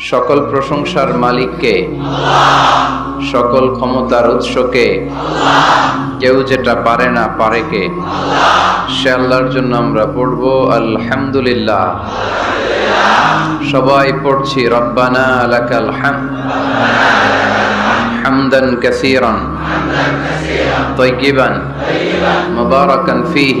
সকল প্রশংসার মালিককে সকল ক্ষমতার উৎসকে কেউ যেটা পারে না পারে কে সে আল্লাহর জন্য আমরা পড়ব আলহামদুলিল্লাহ সবাই পড়ছি রব্বানা লাকাল হাম হামদান কাসীরান طيبا مباركا فيه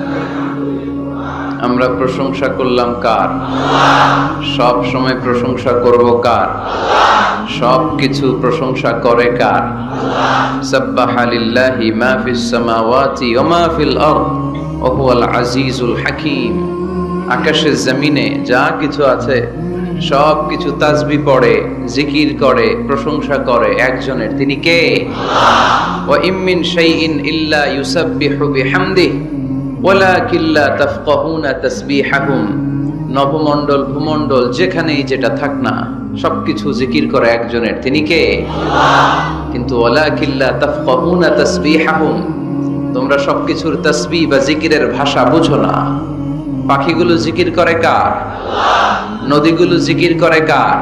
আমরা প্রশংসা করলাম কার? সব সময় প্রশংসা করব কার? সব কিছু প্রশংসা করে কার? হুয়াল আজিজুল হাকীম। আকাশের জমিনে যা কিছু আছে, সব কিছু তাজবি পড়ে, জিকির করে, প্রশংসা করে একজনের। তিনি কে? ইম্মিন শাইইন ইল্লা ইউসাব্বিহু বিহামদিহি। ওয়ালাকিন লা তাফকাহুনা নবমণ্ডল যেখানেই যেটা থাক না, সবকিছু জিকির করে একজনের। তিনি কে? কিন্তু ওয়ালাকিন লা তাফকাহুনা তাসবিহাহুম, তোমরা সবকিছুর তাসবিহ বা জিকিরের ভাষা বুঝো না। পাখিগুলো জিকির করে কার? নদীগুলো জিকির করে কার?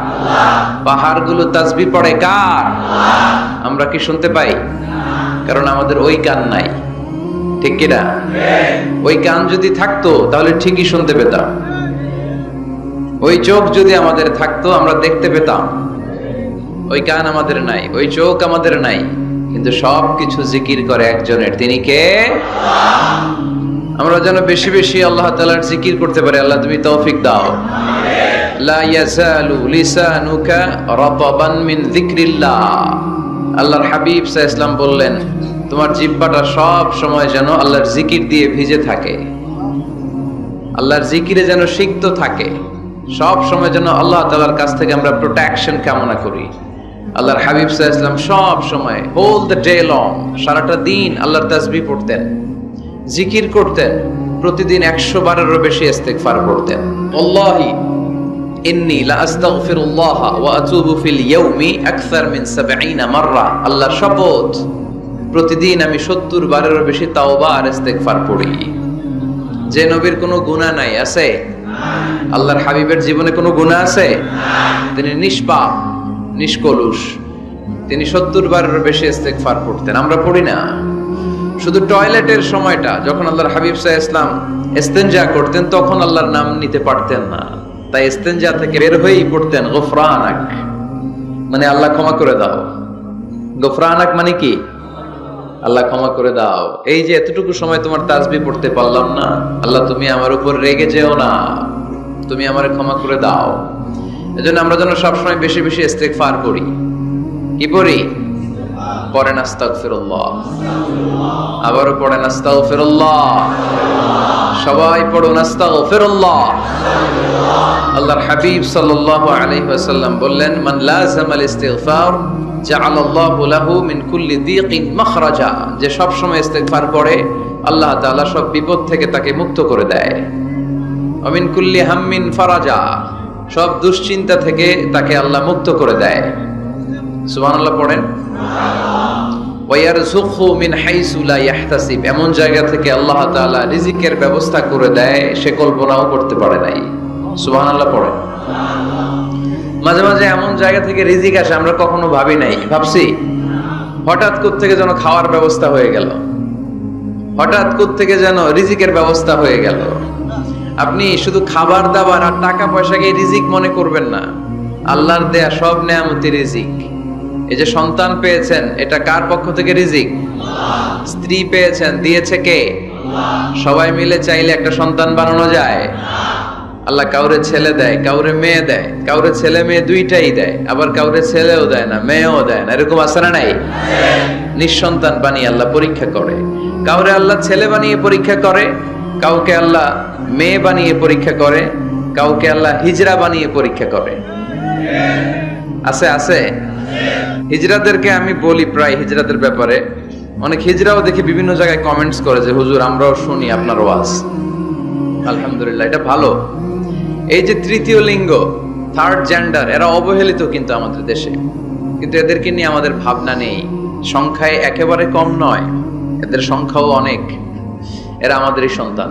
পাহাড়গুলো তাসবি পড়ে কার? আমরা কি শুনতে পাই? কারণ আমাদের ওই কান নাই। ঠিক কিনা? ওই কান যদি থাকতো, তাহলে ঠিকই শুনতে পেতাম। ওই চোখ যদি আমাদের থাকতো, আমরা দেখতে পেতাম। ওই কান আমাদের নাই, ওই চোখ আমাদের নাই। কিন্তু সব কিছু জিকির করে একজনের। তিনি কে? আমরা যেন বেশি বেশি আল্লাহ তালার জিকির করতে পারি। আল্লাহ তুমি তৌফিক দাও। আল্লাহর হাবিব সাল্লাল্লাহু ইসলাম বললেন তোমার জিব্বাটা সব সময় যেন আল্লাহর জিকির দিয়ে ভিজে থাকে। আল্লাহর জিকিরে যেন সিক্ত থাকে। সব সময় যেন আল্লাহ তালার কাছ থেকে আমরা প্রোটেকশন কামনা করি। আল্লাহর হাবিব সাহা ইসলাম সব সময় হোল দ্য ডে লং সারাটা দিন আল্লাহর তাসবি পড়তেন, জিকির করতেন, প্রতিদিন একশো বারেরও বেশি ইস্তেগফার করতেন আল্লাহি ইন্নি লা আস্তাগফিরুল্লাহ ওয়া আতুবু ফিল ইয়াউমি আকসার মিন 70 মাররা। আল্লাহর শপথ প্রতিদিন আমি 70 বারেরও বেশি তাওবা আর ইস্তেগফার পড়ি। যে নবীর কোনো গুনাহ নাই, আছে? আল্লাহর হাবিবের জীবনে কোনো গুনাহ আছে? তিনি নিষ্পাপ, নিষ্কলুষ। তিনি 70 বারেরও বেশি ইস্তেগফার পড়তেন। আমরা পড়ি না। শুধু টয়লেটের সময়টা, যখন আল্লাহর হাবিব সাহ ইসলাম ইস্তেঞ্জা করতেন, তখন আল্লাহর নাম নিতে পারতেন না। তাই ইস্তেঞ্জা থেকে বের হয়েই পড়তেন, গোফরানাক। মানে আল্লাহ ক্ষমা করে দাও। গোফরানাক মানে কি? আল্লাহ ক্ষমা করে দাও। এই যে এতটুকু সময় তোমার তাজবি পড়তে পারলাম না, আল্লাহ তুমি আমার উপর রেগে যেও না। তুমি আমার ক্ষমা করে দাও। এজন্য আমরা যেন সবসময় বেশি বেশি ইস্তেগফার করি। কি পড়ি? পড়েন আস্তাগফিরুল্লাহ। আবারও পড়েন আস্তাগফিরুল্লাহ। সবাই পড়ুন আস্তাগফিরুল্লাহ। আল্লাহর হাবিব সাল্লাল্লাহু আলাইহি ওয়াসাল্লাম বললেন, মান লাযাম আল ইস্তিগফার জাআলাল্লাহু লাহু মিন কুল্লি দীকিন যে সব সময় ইস্তিগফার করে, আল্লাহ তাআলা সব বিপদ থেকে তাকে মুক্ত করে দেয়। অমিন কুল্লি হাম্মিন ফারাজা, সব দুশ্চিন্তা থেকে তাকে আল্লাহ মুক্ত করে দেয়। সুবহানাল্লাহ পড়েন। ওয়ারযুকহু মিন হাইসু লা ইয়াহতাসিব, এমন জায়গা থেকে আল্লাহ তাআলা রিজিকের ব্যবস্থা করে দেয়, সে কল্পনাও করতে পারে নাই। সুবহানাল্লাহ পড়েন। মাঝে মাঝে এমন জায়গা থেকে রিজিক আসে, আমরা কখনো ভাবি নাই। ভাবছি, হঠাৎ থেকে যেন খাওয়ার ব্যবস্থা হয়ে গেল। হঠাৎ থেকে যেন রিজিকের ব্যবস্থা হয়ে গেল। আপনি শুধু খাবার দাবার আর টাকা পয়সাকে রিজিক মনে করবেন না। আল্লাহর দেয়া সব নেয়ামতি রিজিক। এই যে সন্তান পেয়েছেন, এটা কার পক্ষ থেকে রিজিক? স্ত্রী পেয়েছেন, দিয়েছে কে? সবাই মিলে চাইলে একটা সন্তান বানানো যায়। আল্লাহ কাউরে ছেলে দেয়, কাউরে মেয়ে দেয়, কাউরে ছেলে মেয়ে দুইটাই দেয়, আবার কাউরে ছেলেও দেয় না, মেয়েও দেয় না। এরকম আছে না নাই? নিঃসন্তান বানিয়ে আল্লাহ পরীক্ষা করে। কাউরে আল্লাহ ছেলে বানিয়ে পরীক্ষা করে, কাউকে আল্লাহ মেয়ে বানিয়ে পরীক্ষা করে, কাউকে আল্লাহ হিজরা বানিয়ে পরীক্ষা করে। আছে আছে? হিজরাদেরকে আমি বলি প্রায় হিজরাদের ব্যাপারে। অনেক হিজরাও দেখি বিভিন্ন জায়গায় কমেন্টস করে যে, হুজুর, আমরাও শুনি আপনার ওয়াজ। আলহামদুলিল্লাহ, এটা ভালো। এই যে তৃতীয় লিঙ্গ থার্ড জেন্ডার এরা অবহেলিত কিন্তু আমাদের দেশে। কিন্তু এদেরকে নিয়ে আমাদের ভাবনা নেই। সংখ্যায় একেবারে কম নয়। এদের সংখ্যাও অনেক। এরা আমাদেরই সন্তান।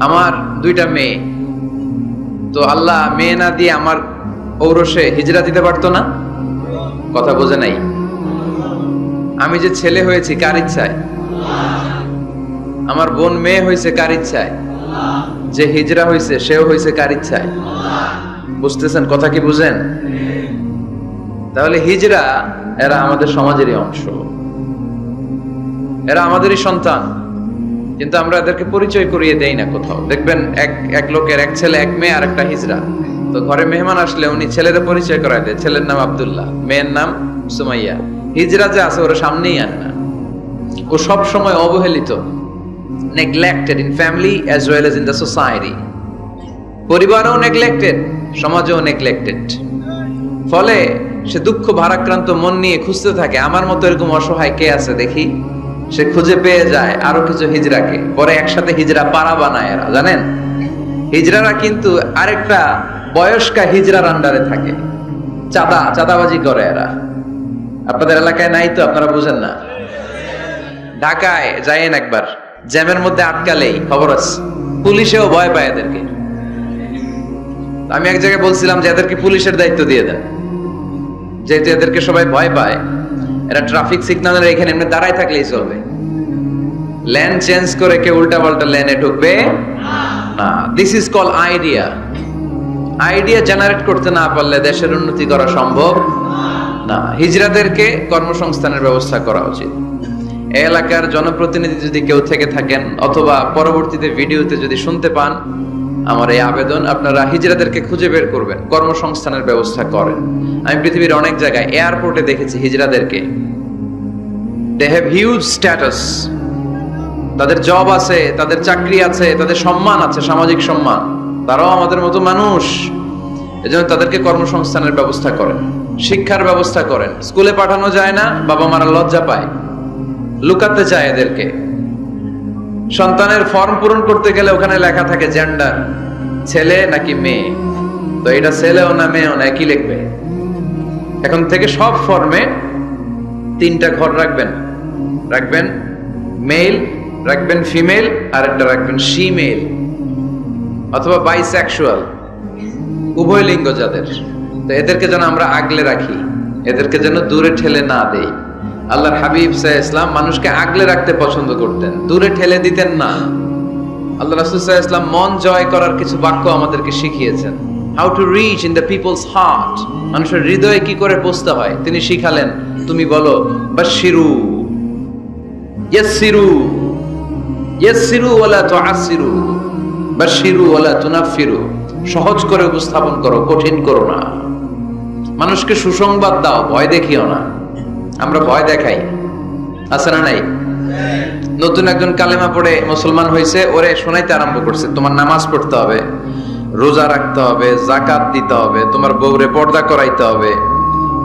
আমার দুইটা মেয়ে। তো আল্লাহ মেয়ে না দিয়ে আমার ঔরসে হিজরা দিতে পারতো না? কথা বোঝে নাই। আমি যে ছেলে হয়েছি, কার ইচ্ছায়? আমার বোন মেয়ে হয়েছে, কার ইচ্ছায়? যে হিজরা হয়েছে সেও হয়েছে কার ইচ্ছায়? বুঝতেছেন কথা কি বুঝেন? তাহলে হিজরা এরা আমাদের সমাজেরই অংশ। এরা আমাদেরই সন্তান। কিন্তু আমরা এদেরকে পরিচয় করিয়ে দেই না কোথাও। দেখবেন এক এক লোকের এক ছেলে, এক মেয়ে আর একটা হিজরা। তো ঘরে মেহমান আসলে উনি ছেলেদের পরিচয় করায় দেয়। ছেলের নাম আব্দুল্লাহ, মেয়ের নাম সুমাইয়া। হিজরা যে আছে, ওরা সামনেই আনে না। ও সব সময় অবহেলিত। Neglected in family as well as in the society পরিবারও নেগলেক্টেড সমাজও নেগলেক্টেড ফলে সে দুঃখ ভারাক্রান্ত মন নিয়ে খুঁজতে থাকে, আমার মতো এরকম অসহায় কে আছে দেখি? সে খুঁজে পেয়ে যায় আরও কিছু হিজড়াকে, পরে একসাথে হিজড়া পাড়া বানায় এরা, জানেন? হিজড়ারা কিন্তু আরেকটা বয়স্কা হিজড়ার আন্ডারে থাকে। চাঁদা, চাঁদাবাজি করে এরা। আপনাদের এলাকায় নাই তো, আপনারা বুঝেন না। ঢাকায়, যাইয়েন একবার। জ্যামের মধ্যে আটকালেই খবর আছে। পুলিশেও ভয় পায় এদেরকে। আমি এক জায়গায় বলছিলাম যে এদেরকে পুলিশের দায়িত্ব দিয়ে দেয় যেহেতু এদেরকে সবাই ভয় পায়, এরা ট্রাফিক সিগন্যালের এখানে এমনি দাঁড়ায় থাকলেই চলবে। লেন চেঞ্জ করে কেউ উল্টা পাল্টা লেনে ঢুকবে? না this is call idea idea generate করতে না পারলে দেশের উন্নতি করা সম্ভব না। হিজড়াদেরকে কর্মসংস্থানের ব্যবস্থা করা উচিত। এলাকার জনপ্রতিনিধি যদি কেউ থেকে থাকেন অথবা পরবর্তীতে ভিডিওতে যদি শুনতে পান, আমার এই আবেদন আপনারা হিজড়াদেরকে খুঁজে বের করবেন, কর্মসংস্থানের ব্যবস্থা করেন। আমি পৃথিবীর অনেক জায়গায় এয়ারপোর্টে দেখেছি হিজড়াদেরকে দে হ্যাভ হিউজ স্ট্যাটাস তাদের জব আছে, তাদের চাকরি আছে, তাদের সম্মান আছে, সামাজিক সম্মান। তারাও আমাদের মতো মানুষ। এজন্য তাদেরকে কর্মসংস্থানের ব্যবস্থা করেন। শিক্ষার ব্যবস্থা করেন। স্কুলে পাঠানো যায় না, বাবা মারা লজ্জা পায়। লুকাতে চায় এদেরকে। সন্তানের ফর্ম পূরণ করতে গেলে ওখানে লেখা থাকে জেন্ডার ছেলে নাকি মেয়ে? তো এটা ছেলেও না মেয়েও না কি লিখবে। এখন থেকে সব ফর্মে তিনটা ঘর রাখবেন। রাখবেন মেল রাখবেন ফিমেল আর একটা রাখবেন শিমেল অথবা বাইসেক্সুয়াল উভয় লিঙ্গ যাদের তো এদেরকে যেন আমরা আগলে রাখি, এদেরকে যেন দূরে ঠেলে না দেই। আল্লাহর হাবিব সাহ ইসলাম মানুষকে আগলে রাখতে পছন্দ করতেন, দূরে ঠেলে দিতেন না। আল্লাহ রাসুল সাহ ইসলাম মন জয় করার কিছু বাক্য আমাদেরকে শিখিয়েছেন। How to reach in the people's heart মানুষের হৃদয়ে কি করে পৌঁছতে হয়? তিনি শিখালেন, তুমি বলো বাশিরু ইয়াসিরু ইয়াসিরু ওয়ালা তুআসিরু বাশিরু ওয়ালা তুনাফিরু সহজ করে উপস্থাপন করো, কঠিন করো না। মানুষকে সুসংবাদ দাও, ভয় দেখিও না। আমরা ভয় দেখাই। আছে না নাই? নতুন একজন কালেমা পড়ে মুসলমান হয়েছে, ওরে শোনাইতে আরম্ভ করছে, তোমার নামাজ পড়তে হবে, রোজা রাখতে হবে জাকাত দিতে হবে, তোমার বউরে পর্দা করাইতে হবে।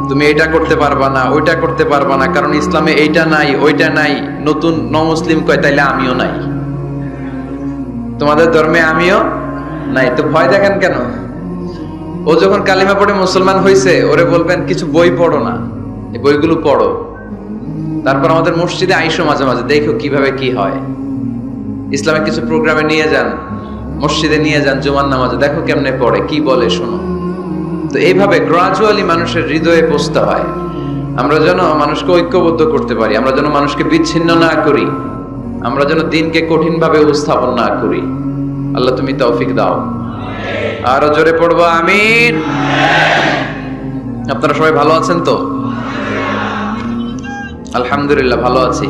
তুমি এটা করতে পারবা না, ওইটা করতে পারবা না, কারণ ইসলামে এইটা নাই, ওইটা নাই, নতুন নমুসলিম কয়, তাইলে আমিও নাই। তোমাদের ধর্মে আমিও নাই, তো ভয় দেখেন কেন? ও যখন কালিমা পড়ে মুসলমান হয়েছে ওরে বলবেন, কিছু বই পড়ো না। এই বইগুলো পড়ো। তারপর আমাদের মসজিদে আইসো মাঝে মাঝে, দেখো কীভাবে কি হয়। ইসলামের কিছু প্রোগ্রামে নিয়ে যান, মসজিদে নিয়ে যান, জুমার নামাজে, দেখো কেমনে পড়ে, কি বলে শোনো। তো এইভাবে গ্রাজুয়ালি মানুষের হৃদয়ে পৌঁছতে হয়। আমরা যেন মানুষকে ঐক্যবদ্ধ করতে পারি, আমরা যেন মানুষকে বিচ্ছিন্ন না করি, আমরা যেন দিনকে কঠিনভাবে উপস্থাপন না করি। আল্লাহ তুমি তৌফিক দাও। আরও জোরে পড়ব, আমিন। আপনারা সবাই ভালো আছেন তো? আলহামদুলিল্লাহ, ভালো আছি।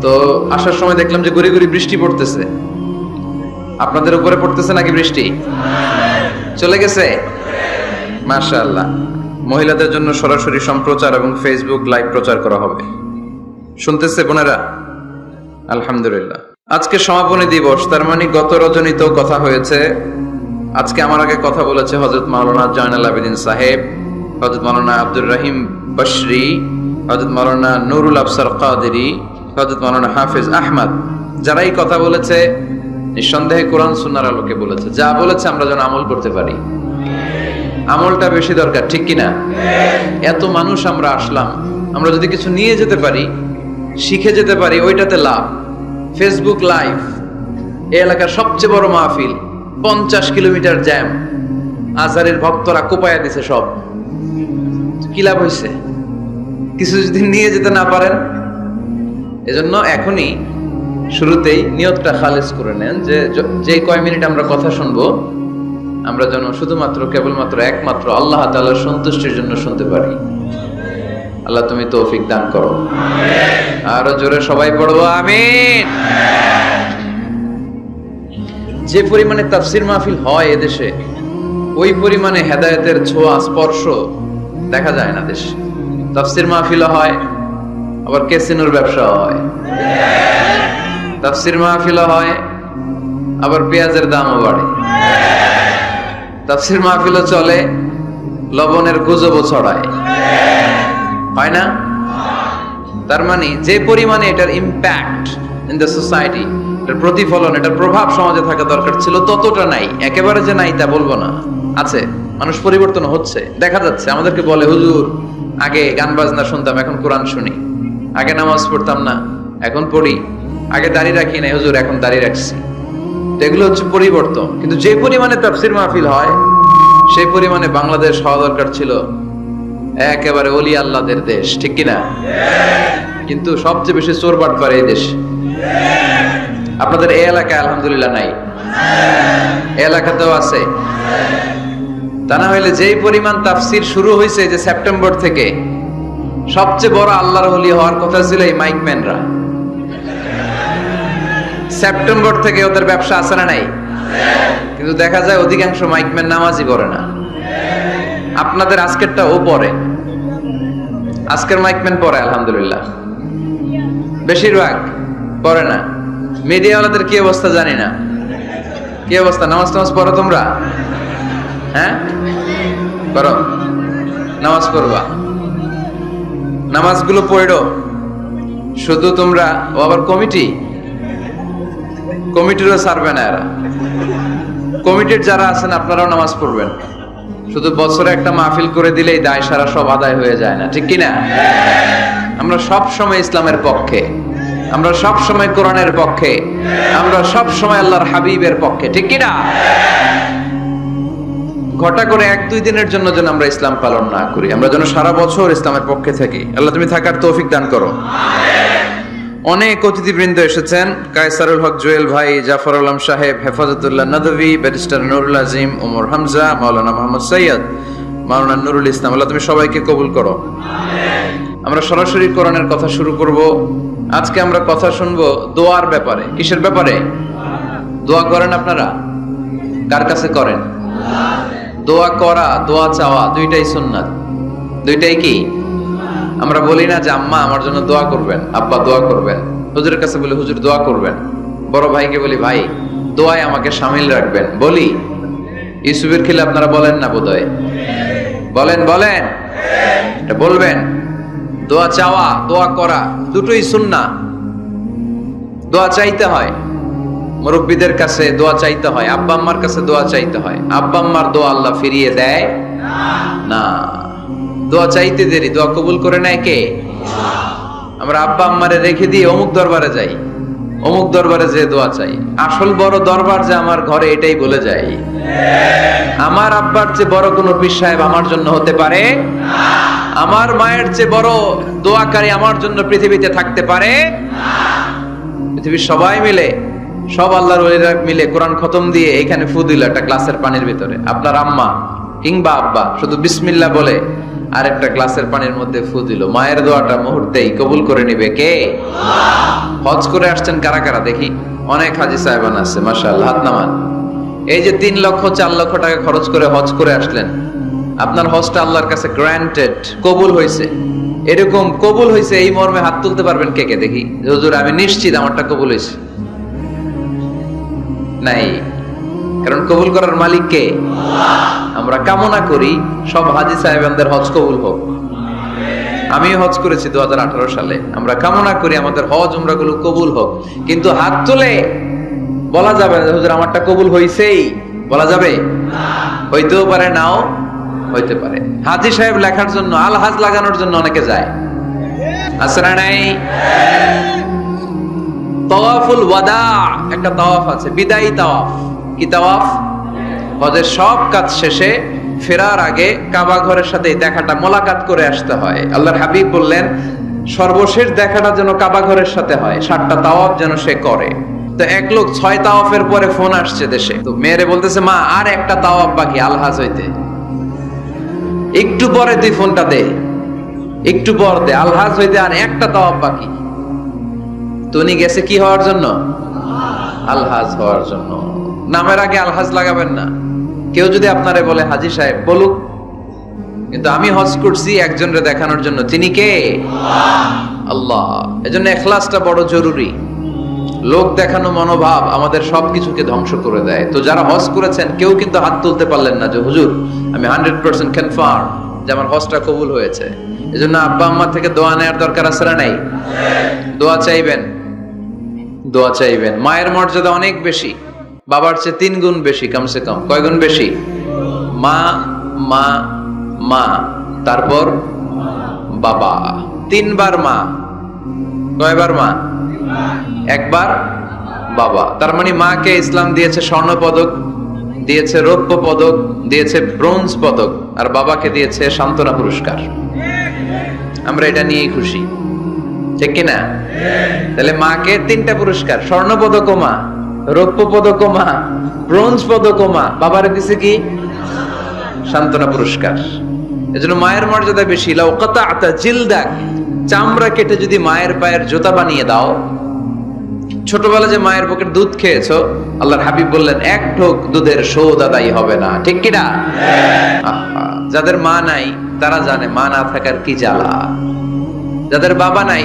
তো আসার সময় দেখলাম যে গুড়ি গুড়ি বৃষ্টি পড়তেছে। আপনাদের উপরে পড়তেছে নাকি বৃষ্টি? চলে গেছে? মাশাআল্লাহ। মহিলাদের জন্য সরাসরি সম্প্রচার এবং ফেসবুক লাইভ প্রচার করা হবে। শুনতেছে বোনেরা? আলহামদুলিল্লাহ। আজকে সমাপনী দিবস, তার মানে গত রজনীতেও কথা হয়েছে। আজকে আমার আগে কথা বলেছে হজরত মাওলানা জয়নাল আবেদিন সাহেব হজরত মাওলানা আব্দুর রহিম বশরি হজরত মৌলানা নুরুল আফসার কাদেরি হজরত মৌলানা হাফিজ আহমদ যারা এই কথা বলেছে, নিঃসন্দেহে কোরআন সুন্নার আলোকে বলেছে। যা বলেছে আমরা যেন আমল করতে পারি। আমলটা বেশি দরকার, ঠিক কিনা? এত মানুষ আমরা আসলাম, আমরা যদি কিছু নিয়ে যেতে পারি, শিখে যেতে পারি, ওইটাতে লাভ। ফেসবুক লাইভ এ এলাকার সবচেয়ে বড় মাহফিল, পঞ্চাশ কিলোমিটার জ্যাম। আজারের ভক্তরা কোপায়া দিছে সব। কি লাভ হয়েছে কিছু যদি নিয়ে যেতে না পারেন, এজন্য এখনই শুরুতেই নিয়তটা খালেজ করে নেন যে যে কয় মিনিট আমরা কথা শুনব, আমরা যেন শুধুমাত্র, কেবলমাত্র একমাত্র আল্লাহ তাআলার সন্তুষ্টির জন্য শুনতে পারি। আল্লাহ তুমি তৌফিক দান করো। আরও জোরে সবাই পড়ব আমিন। যে পরিমাণে তাফসির মাহফিল হয় এদেশে ওই পরিমাণে হেদায়েতের ছোঁয়া, স্পর্শ দেখা যায় না দেশে। তাফসির মাহফিলও হয়, আবার কেসিনোর ব্যবসা হয়। তাফসির মাহফিলও হয়, আবার পেঁয়াজের দামও বাড়ে। তাফসির মাহফিলও চলে, লবণের গুজবও ছড়ায়। হয় না? তার মানে যে পরিমাণে এটার ইম্প্যাক্ট ইন দ্য সোসাইটি এটার প্রতিফলন, এটার প্রভাব সমাজে থাকা দরকার ছিল ততটা নাই। একেবারে যে নাই তা বলব না। আছে? মানুষ পরিবর্তন হচ্ছে। দেখা যাচ্ছে, আমাদেরকে বলে, হুজুর, আগে গান বাজনা শুনতাম, এখন কোরআন শুনি। আগে নামাজ পড়তাম না, এখন পড়ি। আগে দাঁড়িয়ে রাখি নাই, হুজুর, এখন দাঁড়িয়ে রাখছি। এগুলো হচ্ছে পরিবর্তন। কিন্তু যে পরিমাণে তাফসির মাহফিল হয়, সেই পরিমাণে বাংলাদেশ হওয়া দরকার ছিল একেবারে অলি আল্লাহদের দেশ, ঠিক কিনা? কিন্তু সবচেয়ে বেশি চোর বাট করে এই দেশ। আপনাদের এই এলাকায় আলহামদুলিল্লাহ নাই। এলাকাতেও আছে। তা না হইলে যেই পরিমাণ তাফসির শুরু হয়েছে যে সেপ্টেম্বর থেকে, সবচেয়ে বড় আল্লাহর ওলি হওয়ার কথা ছিল এই মাইকম্যানরা সেপ্টেম্বর থেকে ওদের ব্যবসা আছে না নাই? কিন্তু দেখা যায় অধিকাংশ মাইকম্যান নামাজই পড়ে না। আপনাদের আজকেরটা ও পড়ে। আজকের মাইকম্যান পরে আলহামদুলিল্লাহ। বেশিরভাগ পড়ে না। মিডিয়াওয়ালাদের কি অবস্থা জানি না। কি অবস্থা? নামাজ টামাজ পড়ো তোমরা? হ্যাঁ? করো। নামাজ পড়বা। নামাজগুলো পড়ো। শুধু তোমরা, ও আবার কমিটি? কমিটিরও সারবে না এরা। কমিটির যারা আছেন, আপনারাও নামাজ পড়বেন। শুধু বছরে একটা মাহফিল করে দিলেই দায় সারা, সব আদায় হয়ে যায় না। ঠিক কিনা? আমরা সব সময় ইসলামের পক্ষে। আমরা সব সময় কোরআনের পক্ষে। আমরা সব সময় আল্লাহর হাবিবের পক্ষে। ঠিক কিনা? ঘটা করে এক, দুই দিনের জন্য যেন আমরা ইসলাম পালন না করি। আমরা যেন সারা বছর ইসলামের পক্ষে থাকি। আল্লাহ তুমি থাকার তৌফিক দান করো। অনেক অতিথিবৃন্দ এসেছেন। কায়সারুল হক জুয়েল ভাই, জাফর আলম সাহেব, হেফাজতুল্লাহ নদভি, ব্যারিস্টার নুরুল আজিম, ওমর হামজা, মাওলানা মোহাম্মদ সৈয়দ, মাওলানা নুরুল ইসলাম। আল্লাহ তুমি সবাইকে কবুল করো। আমরা সরাসরি কোরআনের কথা শুরু করব। আজকে আমরা কথা শুনব দোয়ার ব্যাপারে। কিসের ব্যাপারে? দোয়া করেন আপনারা? কার কাছে করেন? দোয়া করা, দোয়া চাওয়া, দুইটাই সুন্নাত। দুইটাই কি? আমরা বলি না যে আম্মা আমার জন্য দোয়া করবেন, আব্বা দোয়া করবেন। হুজুরের কাছে বলি, হুজুর, দোয়া করবেন। বড় ভাইকে বলি, ভাই, দোয়ায় আমাকে সামিল রাখবেন। বলি, ইউসুফের খেলে আপনারা বলেন না বোধহয়? বলেন বলেন। এটা বলবেন। দোয়া চাওয়া, দোয়া করা, দুটোই সুন্না দোয়া চাইতে হয়। মুরব্বীদের কাছে দোয়া চাইতে হয়, আব্বা আম্মার কাছে দোয়া চাইতে হয়। আব্বা আম্মার দোয়া আল্লাহ ফিরিয়ে দেয়? না। দোয়া চাইতে দেরি, দোয়া কবুল করে নেয় কে? আমরা আব্বা আম্মারে রেখে দিয়ে অমুক দরবারে যাই। অমুক দরবারে যে দোয়া চাই। আসল বড় দরবার যে আমার ঘরে এটাই বলে যাই আমার আব্বার চেয়ে বড় কোনো পীর সাহেব আমার জন্য হতে পারে? আমার মায়ের চেয়ে বড় দোয়াকারী আমার জন্য পৃথিবীতে থাকতে পারে? পৃথিবীর সবাই মিলে সব আল্লাহর ওলিরা মিলে কোরআন খতম দিয়ে এখানে ফু দিল একটা গ্লাসের পানির ভিতরে। আপনার আম্মা কিংবা আব্বা শুধু বিসমিল্লাহ বলে আর একটা গ্লাসের পানির মধ্যে ফু দিল। মায়ের দোয়াটা মুহূর্তেই কবুল করে নিবে কে? হজ করে আসছেন কারা কারা? দেখি। অনেক হাজি সাহেবান আছে, মাশাআল্লাহ, হাত নামান। এই যে তিন লক্ষ, চার লক্ষ টাকা খরচ করে হজ করে আসলেন, আপনার হজটা আল্লাহর কাছে গ্রান্টেড কবুল হয়েছে এরকম কবুল হয়েছে এই মর্মে হাত তুলতে পারবেন কে কে? দেখি। হুজুর, আমি নিশ্চিত আমারটা কবুল হয়েছে নাই। কারণ কবুল করার মালিক কে? আমরা কামনা করি সব হাজি সাহেবানদের হজ কবুল হোক। আমি হজ করেছি দু হাজার আঠারো সালে। আমরা কামনা করি আমাদের হজ উমরাগুলো কবুল হোক। কিন্তু হাত তুলে বলা যাবে না হুজুর আমারটা কবুল হইছেই। বলা যাবে? হইতেও পারে নাও হইতে পারে। হাজি সাহেব লেখার জন্য আল হাজ লাগানোর জন্য অনেকে যায়। না নাই? করে আসতে হয়। সর্বশেষ দেখাটা যেন কাবা ঘরের সাথে হয়, সাতটা তাওয়াফ যেন সে করে। তো এক লোক ছয় তাওয়াফের পরে ফোন আসছে দেশে। তো মেয়েরে বলতেছে, মা, আর একটা তাওয়াফ বাকি, আলহাজ হইতে। একটু পরে তুই ফোনটা দে, একটু পর দে, আলহাজ হইতে আর একটা তাওয়াফ বাকি। তো গেছে কি হওয়ার জন্য? আলহাজ হওয়ার জন্য। নামের আগে আলহাজ লাগাবেন না। কেউ যদি আপনারে বলে, হাজি সাহেব, বলুক। কিন্তু আমি হজ করছি একজনরে দেখানোর জন্য। তিনি কে? আল্লাহ। এজন্য এখলাসটা বড় জরুরি। লোক দেখানো মনোভাব আমাদের সবকিছুকে ধ্বংস করে দেয়। তো যারা হজ করেছেন, কেউ কিন্তু হাত তুলতে পারলেন না যে, হুজুর, আমি হান্ড্রেড পার্সেন্ট কনফার্ম যে আমার হজটা কবুল হয়েছে। এজন্য আব্বা আম্মা থেকে দোয়া নেওয়ার দরকার আছে না নাই? দোয়া চাইবেন। দোয়া চাইবেন। মায়ের মর্যাদা অনেক বেশি, বাবার চেয়ে তিন গুণ বেশি, কমসে কম। কয় গুণ বেশি? মা মা মা, তারপর বাবা। তিনবার মা। কয়বার মা? একবার বাবা। তার মানে মাকে ইসলাম দিয়েছে স্বর্ণ পদক, দিয়েছে রৌপ্য পদক, দিয়েছে ব্রোঞ্জ পদক, আর বাবাকে দিয়েছে সান্ত্বনা পুরস্কার। আমরা এটা নিয়েই খুশি। ঠিক কিনা? তাহলে মাকে তিনটা পুরস্কার স্বর্ণ পদক মা রৌপ্য পদক মা ব্রোঞ্জ পদক মা বাবার দিছে কি? সান্ত্বনা পুরস্কার। এজন্য মায়ের মর্যাদা বেশি। লাউ কাতাআতা জিলদাক চামড়া কেটে যদি মায়ের পায়ের জুতা বানিয়ে দাও। ছোটবেলা যে মায়ের বুকের দুধ খেয়েছো আল্লাহর হাবিব বললেন এক ঢোক দুধের শোধ আদায় হবে না। ঠিক কিনা? আহা, যাদের মা নাই তারা জানে মা না থাকার কি জ্বালা। যাদের বাবা নাই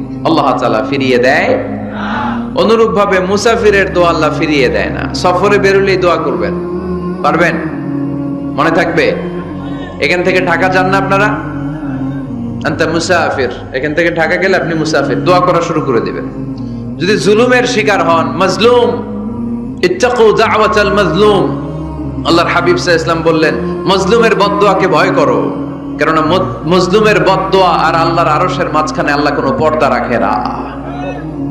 আল্লাহ ফিরিয়ে দেয়। অনুরূপ ভাবে মুসাফিরের দোয়া আল্লাহ ফিরিয়ে দেয় না। সফরে বেরোলেই দোয়া করবেন। পারবেন? মনে থাকবে? এখান থেকে ঢাকা যান না আপনারা? আন্তা মুসাফির। এখান থেকে ঢাকা গেলে আপনি মুসাফির। দোয়া করা শুরু করে দিবেন। যদি জুলুমের শিকার হন, মজলুম। ইত্তাকু দাওয়াতাল মাজলুম। আল্লাহর হাবিব ইসলাম বললেন, মজলুমের বদদোয়াকে ভয় করো। কেননা মজ- মজলুমের বদদোয়া আর আল্লাহর আরশের মাঝখানে আল্লাহ কোনো পর্দা রাখে না।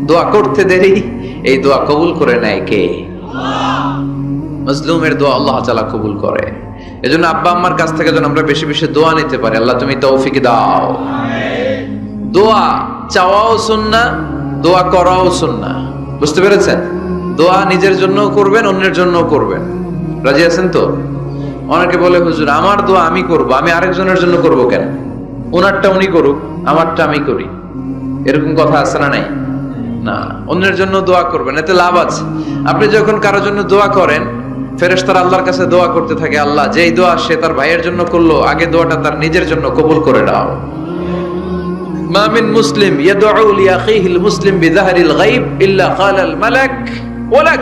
দোয়া করতে দেরি, এই দোয়া কবুল করে নেয় কে? মজলুমের দোয়া আল্লাহ তাআলা কবুল করে। এজন্য আব্বা আম্মার কাছ থেকে যেন আমরা বেশি বেশি দোয়া নিতে পারি। আল্লাহ তুমি তৌফিক দাও। দোয়া চাওয়াও সুন্না দোয়া করাও সুন্না বুঝতে পেরেছেন? দোয়া নিজের জন্য করবেন, অন্যের জন্য করবেন। রাজি আছেন তো? অনেকে বলে, হুজুর, আমার দোয়া আমি করব, আমি আরেকজনের জন্য করব কেন? ওনারটা উনি করুক, আমারটা আমি করি। এরকম কথা আছে না নাই? না, অন্যের জন্য দোয়া করবেন, এতে লাভ আছে। আপনি যখন কারোর জন্য দোয়া করেন ফেরেস্তার আল্লাহর কাছে দোয়া করতে থাকে, আল্লাহ, যেই দোয়া সে তার ভাইয়ের জন্য করল, আগে দোয়াটা তার নিজের জন্য কবুল করে নাও। মামিন মুসলিম ইয়াদউ লিআখিহিল মুসলিম বিযাহরিল গায়ব ইল্লা ক্বালাল মালাক ওয়া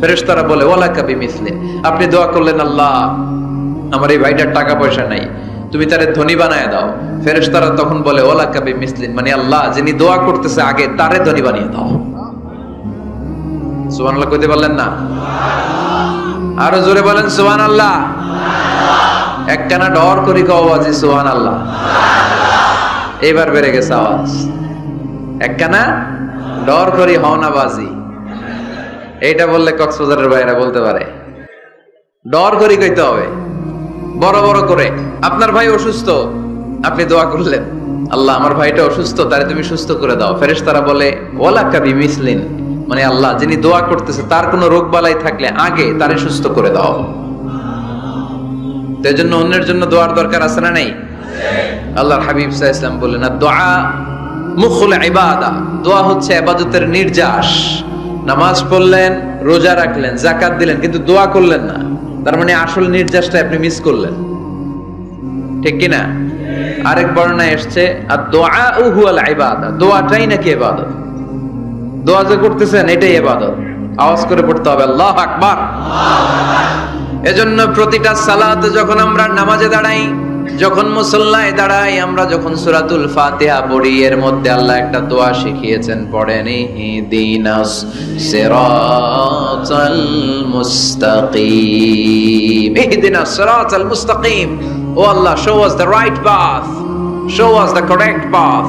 ফেরেশতারা বলে ওয়ালাকা বিমিসলিন আপনি দোয়া করলেন আল্লাহ, আমার এই ভাইটার টাকা পয়সা নাই, তুমি তারে ধনী বানায় দাও। ফেরেশতারা তখন বলে ওয়ালাকা বিমিসলিন মানে আল্লাহ, যিনি দোয়া করতেছে আগে, তারে ধনী বানিয়ে দাও। সুবহানাল্লাহ কইতে পারলেন না? আরও জোরে বলেন, সুবহানাল্লাহ। একখানা ডর করি কও বাজি সুবহানাল্লাহ। এইবার বেড়ে গেছে আওয়াজ। একখানা ডর করি হওনা বাজি। এইটা বললে কক্সবাজারের বাইরা বলতে পারে। ডর করি কইতে হবে। বড় বড় করে। আপনার ভাই অসুস্থ, আপনি দোয়া করলেন। আল্লাহ, আমার ভাইটা অসুস্থ, তারে তুমি সুস্থ করে দাও। ফেরেশ তারা বলে ওলা কাবি মিসলিন। মানে আল্লাহ, যিনি দোয়া করতেছে, তার কোনো রোগ বালাই থাকলে আগে তারে সুস্থ করে দাও। তো জন্য অন্যের জন্য দোয়ার দরকার আছে না নেই? আল্লাহর হাবিব সাহা ইসলাম বললেন দোয়া মুখুল ইবাদা। দোয়া হচ্ছে আবাদতের নির্যাস। নামাজ পড়লেন, রোজা রাখলেন জাকাত দিলেন, কিন্তু দোয়া করলেন না। তার মানে আসল নির্যাসটা আপনি মিস করলেন। ঠিক কিনা? আরেক বর্ণনায় এসছে আর দোয়া হুয়াল ইবাদা দোয়াটাই নাকি এবাদত দোয়া যে করতেছেন, এটাই ইবাদত। আওয়াজ করে পড়তে হবে, আল্লাহ আকবার। এজন্য প্রতিটা সালাতে যখন আমরা নামাজে দাঁড়াই যখন মুসল্লায় দাঁড়াই, আমরা যখন সুরাতুল ফাতিহা পড়ি, এর মধ্যে আল্লাহ একটা দোয়া শিখিয়েছেন, পড়েন, ইহদিনাস মুস্তাকিম। মুস্তাকিম। O Allah show the right path show the path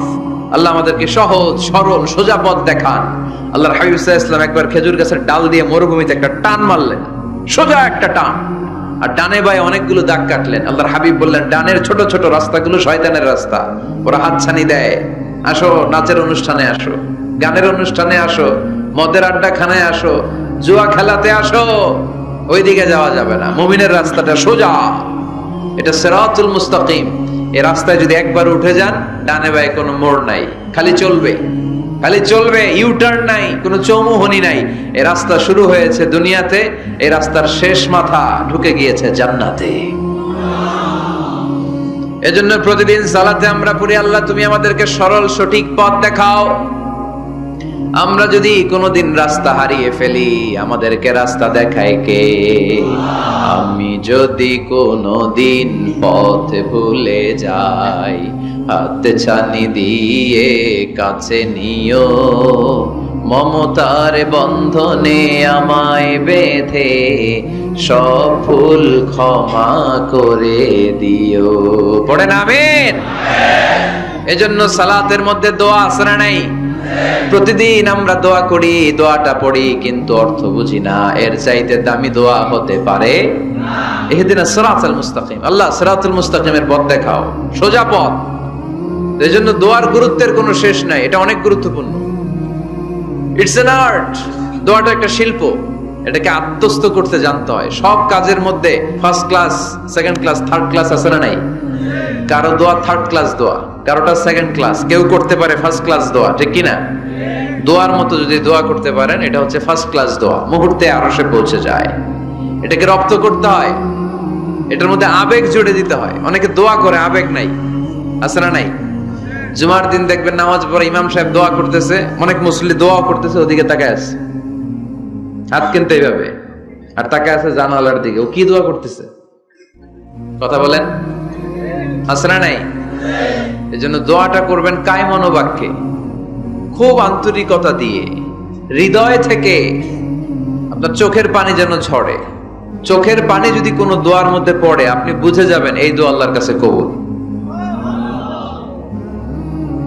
Allah আমাদেরকে সহজ, সরল, সোজা পথ দেখান। আল্লাহর হাবিব একবার খেজুর গাছের ডাল দিয়ে মরুভূমিতে একটা টান মারলেন। সোজা একটা টান। আর ডানে বায়ে অনেকগুলো দাগ কাটলেন। আল্লাহর হাবিব বললেন, ডানের ছোট ছোট রাস্তাগুলো শয়তানের রাস্তা। ওরা হাতছানি দেয়। আসো, নাচের অনুষ্ঠানে আসো, গানের অনুষ্ঠানে আসো, মদের আড্ডাখানায় আসো, জুয়া খেলাতে আসো। ওইদিকে যাওয়া যাবে না। মুমিনের রাস্তাটা সোজা। এটা সেরাতুল মুস্তাকিম। এই রাস্তায় যদি একবার উঠে যান, ডানে বায়ে কোনো মোড় নাই। খালি চলবে। খালি চলবে ইউটার্ন নাই, কোনো চৌমুহনি নাই। এই রাস্তা শুরু হয়েছে দুনিয়াতে এই রাস্তার শেষ মাথা ঢুকে গিয়েছে জান্নাতে। এজন্য প্রতিদিন সালাতে আমরা পড়ি, আল্লাহ তুমি আমাদেরকে সরল সঠিক পথ দেখাও। আমরা যদি কোনোদিন রাস্তা হারিয়ে ফেলি, আমাদেরকে রাস্তা দেখায় কে? আমি যদি কোনোদিন পথ ভুলে যাই হাত ছানি দিয়ে কাছে নিও। মমতার বন্ধনে আমায় বেঁধে সব ফুল ক্ষমা করে দিও। পড়ে নামেন এজন্য সালাতের মধ্যে দোয়া আসরা নাই? প্রতিদিন আমরা দোয়া করি, দোয়াটা পড়ি, কিন্তু অর্থ বুঝি না। এর চাইতে দামি দোয়া হতে পারে এদিন সরাতুল মুস্তাকিম। আল্লাহ সরাতুল মুস্তাকিমের পথ দেখাও। সোজা পথ। এই জন্য দোয়ার গুরুত্বের কোনো শেষ নাই, এটা অনেক গুরুত্বপূর্ণ। ইটস এন আর্ট দোয়াটা একটা শিল্প, এটাকে আত্মস্থ করতে জানতে হয়। সব কাজের মধ্যে first class second class third class আছে না নাই? কারও দোয়া থার্ড ক্লাস দোয়া, কারোটা সেকেন্ড ক্লাস কেউ করতে পারে ফার্স্ট ক্লাস দোয়া, ঠিক কিনা? দোয়ার মতো যদি দোয়া করতে পারেন, এটা হচ্ছে ফার্স্ট ক্লাস দোয়া, মুহূর্তে আরও সে পৌঁছে যায়। এটাকে রপ্ত করতে হয়, এটার মধ্যে আবেগ জুড়ে দিতে হয়। অনেকে দোয়া করে, আবেগ নাই, আছে না নাই? জুমার দিন দেখবেন নামাজ পড়ে ইমাম সাহেব দোয়া করতেছে, অনেক মুসলি দোয়া করতেছে, ওদিকে তাকায় আছে। হাত কিনতে এইভাবে। আর তাকায় আছে জানালার দিকে। ও কি দোয়া করতেছে? কথা বলেন? না নাই? এই জন্য দোয়াটা করবেন কায় মনোবাক্যে খুব আন্তরিকতা দিয়ে। হৃদয় থেকে আপনার চোখের পানি যেন ঝরে। চোখের পানি যদি কোনো দোয়ার মধ্যে পড়ে, আপনি বুঝে যাবেন এই দোয়া আল্লাহর কাছে কবুল।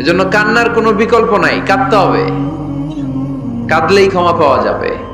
এজন্য কান্নার কোনো বিকল্প নাই কাঁদতে হবে। কাঁদলেই ক্ষমা পাওয়া যাবে।